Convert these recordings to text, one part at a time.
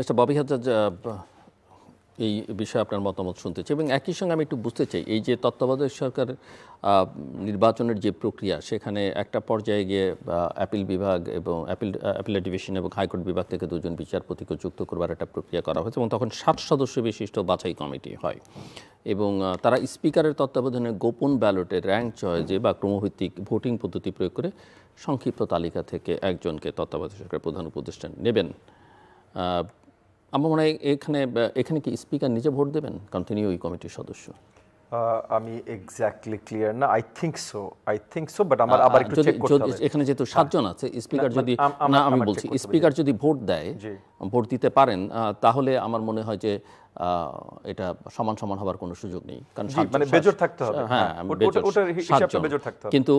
Mister Bobby Hajjaj এই বিষয়ে আপনার মতামত শুনতে চাই এবং একই সঙ্গে আমি একটু বুঝতে চাই, এই যে তত্ত্বাবধায়ক সরকার নির্বাচনের যে প্রক্রিয়া, সেখানে একটা পর্যায়ে গিয়ে অ্যাপিল বিভাগ এবং অ্যাপিল অ্যাপিলেট ডিভিশন এবং হাইকোর্ট বিভাগ থেকে দুজন বিচারপতিকে যুক্ত করবার একটা প্রক্রিয়া করা হয়েছে এবং তখন ষাট সদস্য বিশিষ্ট বাছাই কমিটি হয় এবং তারা স্পিকারের তত্ত্বাবধানে গোপন ব্যালটে র্যাঙ্ক চয়েজে বা ক্রমভিত্তিক ভোটিং পদ্ধতি প্রয়োগ করে সংক্ষিপ্ত তালিকা থেকে একজনকে তত্ত্বাবধায়ক সরকারের প্রধান উপদেষ্টা নেবেন। আমার মনে হয় এখানে এখানে কি স্পিকার নিজে ভোট দেবেন কারণ তিনি ওই কমিটির সদস্য আমি এক্স্যাক্টলি ক্লিয়ার না I think so I think so but আমার আবার একটু চেক করতে হবে। এখানে যেহেতু সাতজন আছে স্পিকার যদি না আমি বলছি স্পিকার যদি ভোট দেয়। ভোট দিতে পারেন তাহলে আমার মনে হয় যে এটা সমান সমান হবার কোনো সুযোগ নেই কারণ মানে বেজোর থাকতে হবে। হ্যাঁ হ্যাঁ। বেজোর থাকতে হবে। কিন্তু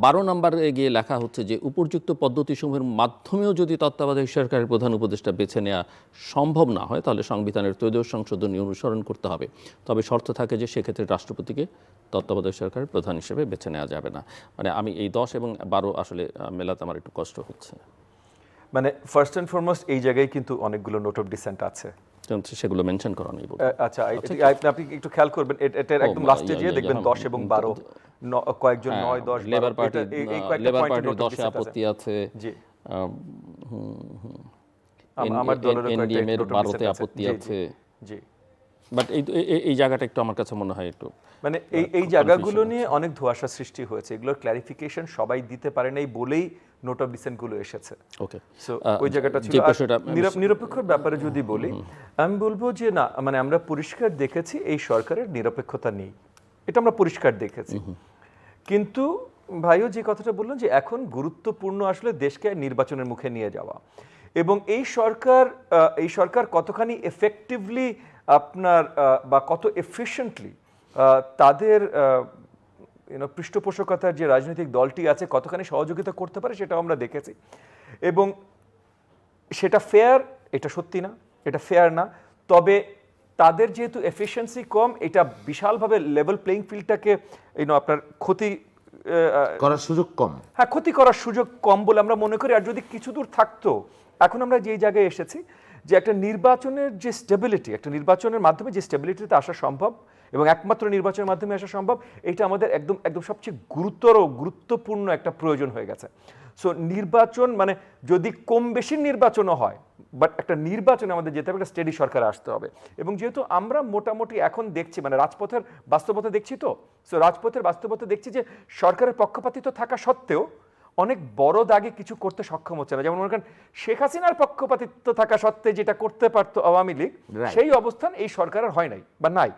বারো নম্বরে গিয়ে লেখা হচ্ছে যে উপযুক্ত পদ্ধতিসমূহের মাধ্যমেও যদি তত্ত্বাবধায়ক সরকারের প্রধান উপদেষ্টা বেছে নেওয়া সম্ভব না হয় তাহলে সংবিধানের ত্রয়োদশ সংশোধনী অনুসরণ করতে হবে তবে শর্ত থাকে যে সেক্ষেত্রে রাষ্ট্রপতিকে তত্ত্বাবধায়ক সরকারের প্রধান হিসেবে বেছে নেওয়া যাবে না মানে আমি এই দশ এবং বারো আসলে মেলাতে আমার একটু কষ্ট হচ্ছে মানে ফার্স্ট এন্ড ফরমোস্ট এই জায়গায় কিন্তু অনেকগুলো নোট অফ ডিসেন্ট আছে। সেগুলো মেনশন করা নেই আচ্ছা আপনি আপনি একটু খেয়াল করবেন? এটার একদম লাস্টে গিয়ে দেখবেন হ্যাঁ, দশ এবং বারো ন- কয়েকজন হ্যাঁ, নয় দশ লেবার বারো, পার্টি লেবার পার্টির note of দশে dissent আছে। আপত্তি আছে। জি। আমার দলের কয়েকটা। আপত্তি আছে। জি। বাট এই এই- জায়গাটা একটু আমার কাছে মনে হয় একটু মানে এই এই জায়গাগুলো নিয়ে অনেক ধোঁয়াশা সৃষ্টি হয়েছে। এগুলোর ক্লারিফিকেশন সবাই দিতে পারে নাই বলেই নোট অফ ডিসেন্টগুলো এসেছে। ওকে সো ওই জায়গাটা ছিল। যে আর বিষয়টা নিরপ- নিরপেক্ষর ব্যাপারে যদি বলি আমি বলব যে না মানে আমরা পরিষ্কার দেখেছি এই সরকারের নিরপেক্ষতা নেই। এটা আমরা পরিষ্কার দেখেছি। কিন্তু ভাইও যে কথাটা বললেন যে এখন গুরুত্বপূর্ণ আসলে দেশকে নির্বাচনের মুখে নিয়ে যাওয়া। এবং এই সরকার এই সরকার কতখানি এফেক্টিভলি আপনার বা কত এফিশিয়েন্টলি তাদের ইউনো পৃষ্ঠপোষকতার যে রাজনৈতিক দলটি আছে কতখানি সহযোগিতা করতে পারে সেটাও আমরা দেখেছি। এবং সেটা ফেয়ার এটা সত্যি না এটা ফেয়ার না। তবে তাদের যেহেতু এফিসিয়েন্সি কম এটা বিশালভাবে লেভেল প্লেইং ফিল্ডটাকে ইউনো আপনার ক্ষতি করার সুযোগ কম। হ্যাঁ ক্ষতি করার সুযোগ কম বলে আমরা মনে করি। আর যদি কিছু দূর থাকতো এখন আমরা যে জায়গায় এসেছি যে একটা নির্বাচনের যে স্টেবিলিটি একটা নির্বাচনের মাধ্যমে যে স্টেবিলিটিতে আসা সম্ভব এবং একমাত্র নির্বাচনের মাধ্যমে আসা সম্ভব, এটা আমাদের একদম একদম সবচেয়ে গুরুতর গুরুত্বপূর্ণ একটা প্রয়োজন হয়ে গেছে। সো নির্বাচন মানে যদি কম বেশি নির্বাচনও হয় বাট একটা নির্বাচনে আমাদের যেতে হবে, একটা স্টেডি সরকার আসতে হবে। এবং যেহেতু আমরা মোটামুটি এখন দেখছি মানে রাজপথের বাস্তবতা দেখছি তো সো রাজপথের বাস্তবতা দেখছি যে সরকারের পক্ষপাতিত্ব থাকা সত্ত্বেও অনেক বড় দাগে কিছু করতে সক্ষম হচ্ছে না। যেমন মনে করেন শেখ হাসিনার পক্ষপাতিত্ব থাকা সত্ত্বে যেটা করতে পারতো আওয়ামী লীগ সেই অবস্থান এই সরকারের হয় নাই বা নাই।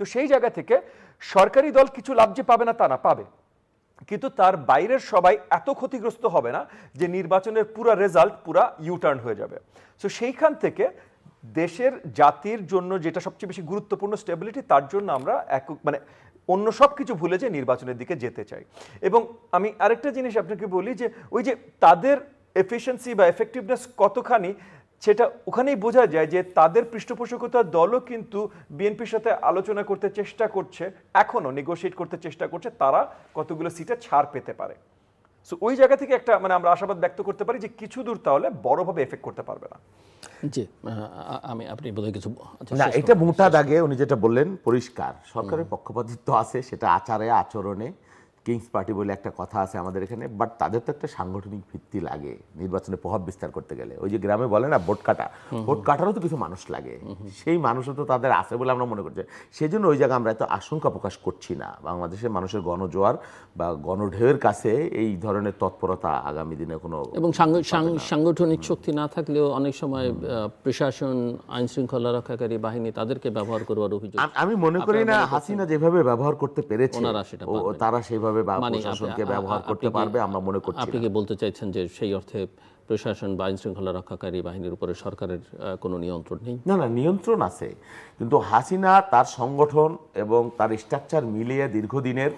তো সেই জায়গা থেকে সরকারি দল কিছু লাভ যে পাবে না তা না পাবে। কিন্তু তার বাইরের সবাই এত ক্ষতিগ্রস্ত হবে না যে নির্বাচনের পুরো রেজাল্ট পুরা ইউটার্ন হয়ে যাবে। সো সেইখান থেকে দেশের জাতির জন্য যেটা সবচেয়ে বেশি গুরুত্বপূর্ণ স্টেবিলিটি তার জন্য আমরা এক মানে অন্য সব কিছু ভুলে যে নির্বাচনের দিকে যেতে চাই। এবং আমি আরেকটা জিনিস আপনাকে বলি যে, ওই যে তাদের এফিসিয়েন্সি বা এফেক্টিভনেস কতখানি, সেটা ওখানেই বোঝা যায় যে তাদের পৃষ্ঠপোষকতার দলও কিন্তু বিএনপির সাথে আলোচনা করতে চেষ্টা করছে, এখনও নেগোসিয়েট করতে চেষ্টা করছে, তারা কতগুলো সিটে ছাড় পেতে পারে। সো ওই জায়গা থেকে একটা মানে আমরা আশাবাদ ব্যক্ত করতে পারি যে কিছু দূর তাহলে বড়ভাবে এফেক্ট করতে পারবে না। জি আমি আপনি বোধহয় কিছু আচ্ছা, না এটা মোটা দাগে উনি যেটা বললেন পরিষ্কার। সরকারের পক্ষপাতিত্ব আছে সেটা আচারে আচরণে। কিংস পার্টি বলে একটা কথা আছে আমাদের এখানে বাট তাদের তো একটা সাংগঠনিক ভিত্তি লাগে নির্বাচনে প্রভাব বিস্তার করতে গেলে। ওই যে গ্রামে বলে না ভোট কাটা। ভোট কাটারও তো কিছু মানুষ লাগে। সেই মানুষও তো তাদের আছে বলে আমরা মনে করছি। সেই জন্য ওই জায়গায় আমরা এত আশঙ্কা প্রকাশ করছি না। বাংলাদেশের মানুষের গণজোয়ার বা গণঢেউয়ের কাছে এই ধরনের তৎপরতা আগামী দিনে কোনো এবং সাংগঠনিক শক্তি না থাকলেও অনেক সময় প্রশাসন আইন শৃঙ্খলা রক্ষাকারী বাহিনী তাদেরকে ব্যবহার করবার অভিযোগ আমি মনে করি না হাসিনা যেভাবে ব্যবহার করতে পেরেছে তারা সেটা সেইভাবে বা মানে প্রশাসনকে ব্যবহার করতে পারবে আমরা মনে করছি আপনি কি বলতে চাইছেন যে সেই অর্থে প্রশাসন বা আইন শৃঙ্খলা রক্ষাকারী বাহিনীর উপরে সরকারের কোনো নিয়ন্ত্রণ নেই? না না, নিয়ন্ত্রণ আছে। কিন্তু হাসিনা তার সংগঠন এবং তার স্ট্রাকচার মিলিয়ে দীর্ঘদিনের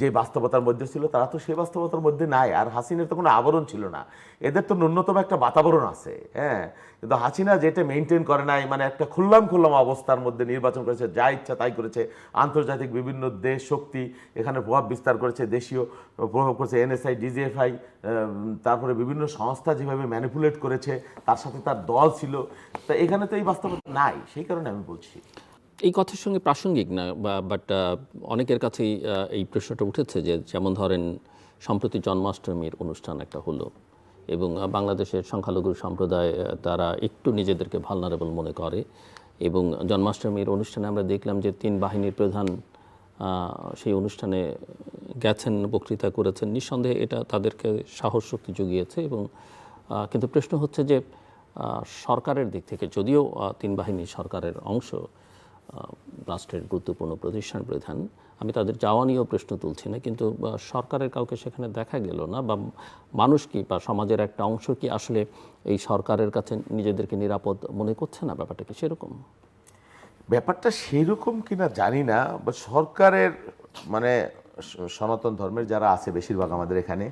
যে বাস্তবতার মধ্যে ছিল, তারা তো সেই বাস্তবতার মধ্যে নাই। আর হাসিনের তো কোনো আবরণ ছিল না। এদের তো ন্যূনতম একটা বাতাবরণ আছে হ্যাঁ? কিন্তু হাসিনা যেটা মেনটেন করে নাই মানে একটা খুল্লাম খুল্লাম অবস্থার মধ্যে নির্বাচন করেছে, যা ইচ্ছা তাই করেছে। আন্তর্জাতিক বিভিন্ন দেশ শক্তি এখানে প্রভাব বিস্তার করেছে, দেশীয় প্রভাব করেছে এনএসআই ডিজিএফআই তারপরে বিভিন্ন সংস্থা যেভাবে ম্যানিপুলেট করেছে, তার সাথে তার দল ছিল। তা এখানে তো এই বাস্তবতা নাই, সেই কারণে আমি বলছি। এই কথার সঙ্গে প্রাসঙ্গিক না বাট অনেকের কাছেই এই প্রশ্নটা উঠেছে যে, যেমন ধরেন সম্প্রতি জন্মাষ্টমীর অনুষ্ঠান একটা হলো, এবং বাংলাদেশের সংখ্যালঘু সম্প্রদায় তারা একটু নিজেদেরকে ভালনারেবল মনে করে, এবং জন্মাষ্টমীর অনুষ্ঠানে আমরা দেখলাম যে তিন বাহিনীর প্রধান সেই অনুষ্ঠানে গেছেন, বক্তৃতা করেছেন। নিঃসন্দেহে এটা তাদেরকে সাহস, শক্তি জুগিয়েছে এবং কিন্তু প্রশ্ন হচ্ছে যে সরকারের দিক থেকে যদিও তিন বাহিনী সরকারের অংশ রাষ্ট্রের গুরুত্বপূর্ণ প্রতিষ্ঠান প্রধান, আমি তাদের যাওয়া নিয়েও প্রশ্ন তুলছি না, কিন্তু সরকারের কাউকে সেখানে দেখা গেল না, বা মানুষ কি, বা সমাজের একটা অংশ কি আসলে এই সরকারের কাছে নিজেদেরকে নিরাপদ মনে করছে না, ব্যাপারটা কি সেরকম? ব্যাপারটা সেরকম কিনা জানি না বা সরকারের মানে সনাতন ধর্মের যারা আছে বেশিরভাগ আমাদের এখানে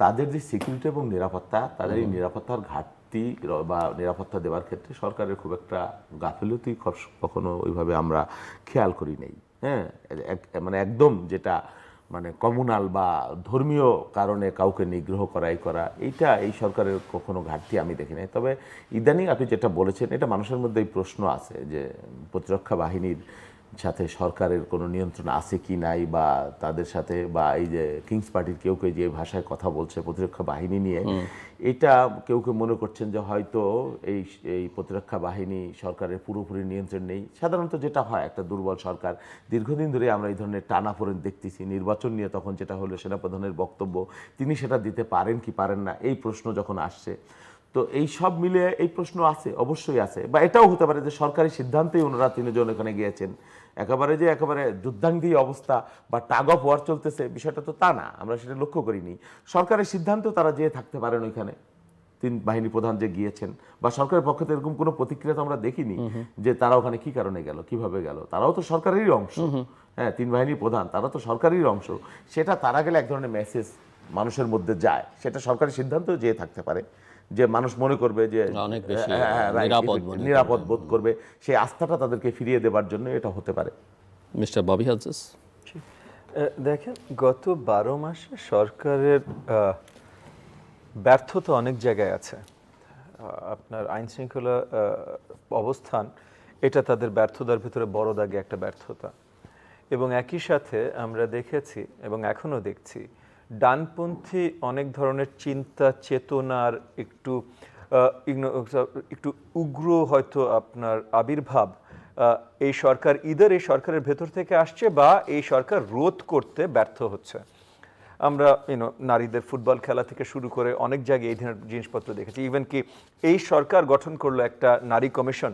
তাদের যে সিকিউরিটি এবং নিরাপত্তা তাদের এই নিরাপত্তার ঘাটতি বা নিরাপত্তা দেওয়ার ক্ষেত্রে সরকারের খুব একটা গাফিলতি কখনো ওইভাবে আমরা খেয়াল করি নেই। হ্যাঁ? মানে একদম যেটা মানে কমিউনাল বা ধর্মীয় কারণে কাউকে নিগ্রহ করাই করা এইটা এই সরকারের কখনো ঘাটতি আমি দেখি নাই। তবে ইদানিং আপনি যেটা বলেছেন এটা মানুষের মধ্যে এই প্রশ্ন আছে যে প্রতিরক্ষা বাহিনীর সাথে সরকারের কোনো নিয়ন্ত্রণ আছে কি নাই বা তাদের সাথে বা এই যে কিংস পার্টির কেউ কেউ যে ভাষায় কথা বলছে প্রতিরক্ষা বাহিনী নিয়ে এটা কেউ কেউ মনে করছেন যে হয়তো এই এই প্রতিরক্ষা বাহিনী সরকারের পুরোপুরি নিয়ন্ত্রণ নেই। সাধারণত যেটা হয় একটা দুর্বল সরকার দীর্ঘদিন ধরে আমরা এই ধরনের টানাপোড়েন দেখতেছি। নির্বাচন নিয়ে তখন যেটা হলো সেনাপ্রধানের বক্তব্য তিনি সেটা দিতে পারেন কি পারেন না এই প্রশ্ন যখন আসছে। তো এই সব মিলে এই প্রশ্ন আছে অবশ্যই আছে। বা এটাও হতে পারে যে সরকারি সিদ্ধান্তেই ওনারা তিনজন এখানে গিয়েছেন। একেবারে যে একেবারে যুদ্ধাঙ্গী অবস্থা বা টাগ অফ ওয়ার চলতেছে বিষয়টা তো তা না আমরা সেটা লক্ষ্য করিনি। সরকারের সিদ্ধান্ত তারা যেয়ে থাকতে পারেন ওইখানে। তিন বাহিনী প্রধান যে গিয়েছেন বা সরকারের পক্ষ থেকে এরকম কোনো প্রতিক্রিয়া তো আমরা দেখিনি যে তারা ওখানে কি কারণে গেল কীভাবে গেল। তারাও তো সরকারেরই অংশ। হ্যাঁ তিন বাহিনীর প্রধান তারা তো সরকারেরই অংশ। সেটা তারা গেলে এক ধরনের মেসেজ মানুষের মধ্যে যায়। সেটা সরকারি সিদ্ধান্তেও যেয়ে থাকতে পারে। যে মানুষ মনে করবে যে অনেক বেশি হ্যাঁ, হ্যাঁ, right, নিরাপদ বোধ করবে। সেই আস্থাটা তাদেরকে ফিরিয়ে দেবার জন্য এটা হতে পারে। মিস্টার ববি হাজেস আহ, দেখেন গত বারো মাসে সরকারের আহ, ব্যর্থতা অনেক জায়গায় আছে। আপনার আইন শৃঙ্খলা আহ, অবস্থান এটা তাদের ব্যর্থতার ভিতরে বড় দাগে একটা ব্যর্থতা। এবং একই সাথে আমরা দেখেছি এবং এখনও দেখছি ডানপন্থী অনেক ধরনের চিন্তা, চেতনার একটু একটু উগ্র হয়তো আপনার আবির্ভাব এই সরকার ইদার এই সরকারের ভেতর থেকে আসছে বা এই সরকার রোধ করতে ব্যর্থ হচ্ছে। আমরা ইউনো নারীদের ফুটবল খেলা থেকে শুরু করে অনেক জায়গায় এই ধরনের জিনিসপত্র দেখেছি। ইভেন কি এই সরকার গঠন করল একটা নারী কমিশন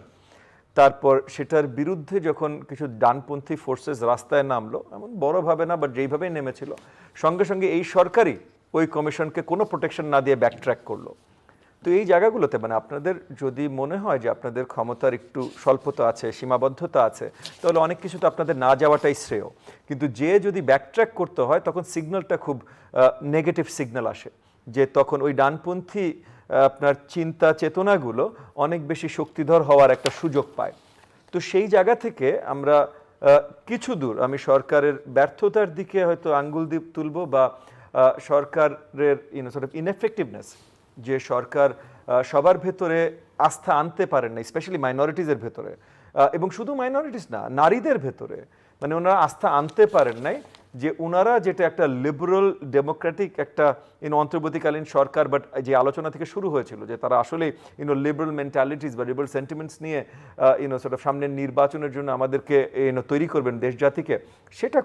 তারপর সেটার বিরুদ্ধে যখন কিছু ডানপন্থী ফোর্সেস রাস্তায় নামলো, এমন বড়ভাবে না বা যেইভাবেই নেমেছিল, সঙ্গে সঙ্গে এই সরকারই ওই কমিশনকে কোনো প্রোটেকশন না দিয়ে ব্যাকট্র্যাক করল। তো এই জায়গাগুলোতে মানে আপনাদের যদি মনে হয় যে আপনাদের ক্ষমতার একটু স্বল্পতা আছে, সীমাবদ্ধতা আছে, তাহলে অনেক কিছু তো আপনাদের না যাওয়াটাই শ্রেয়। কিন্তু যে যদি ব্যাকট্র্যাক করতে হয়, তখন সিগন্যালটা খুব নেগেটিভ সিগন্যাল আসে। যে তখন ওই ডানপন্থী আপনার চিন্তা চেতনাগুলো অনেক বেশি শক্তিধর হওয়ার একটা সুযোগ পায়। তো সেই জায়গা থেকে আমরা কিছু দূর আমি সরকারের ব্যর্থতার দিকে হয়তো আঙ্গুল দ্বীপ তুলব বা সরকারের ইনএফেক্টিভনেস যে সরকার সবার ভেতরে আস্থা আনতে পারেন না স্পেশালি মাইনরিটিজের ভেতরে। এবং শুধু মাইনরিটিস না, নারীদের ভেতরে। মানে ওনারা আস্থা আনতে পারেন নাই যে ওনারা যেটা একটা লিবারাল ডেমোক্রেটিক একটা ইন অন্তর্বর্তীকালীন সরকার বাট যে আলোচনা থেকে শুরু হয়েছিল যে তারা আসলে ইউনো লিবারাল মেন্টালিটিস বা লিবারাল সেন্টিমেন্টস নিয়ে ইউনো সেটা সামনের নির্বাচনের জন্য আমাদেরকে ইউনো তৈরি করবেন দেশ জাতিকে সেটা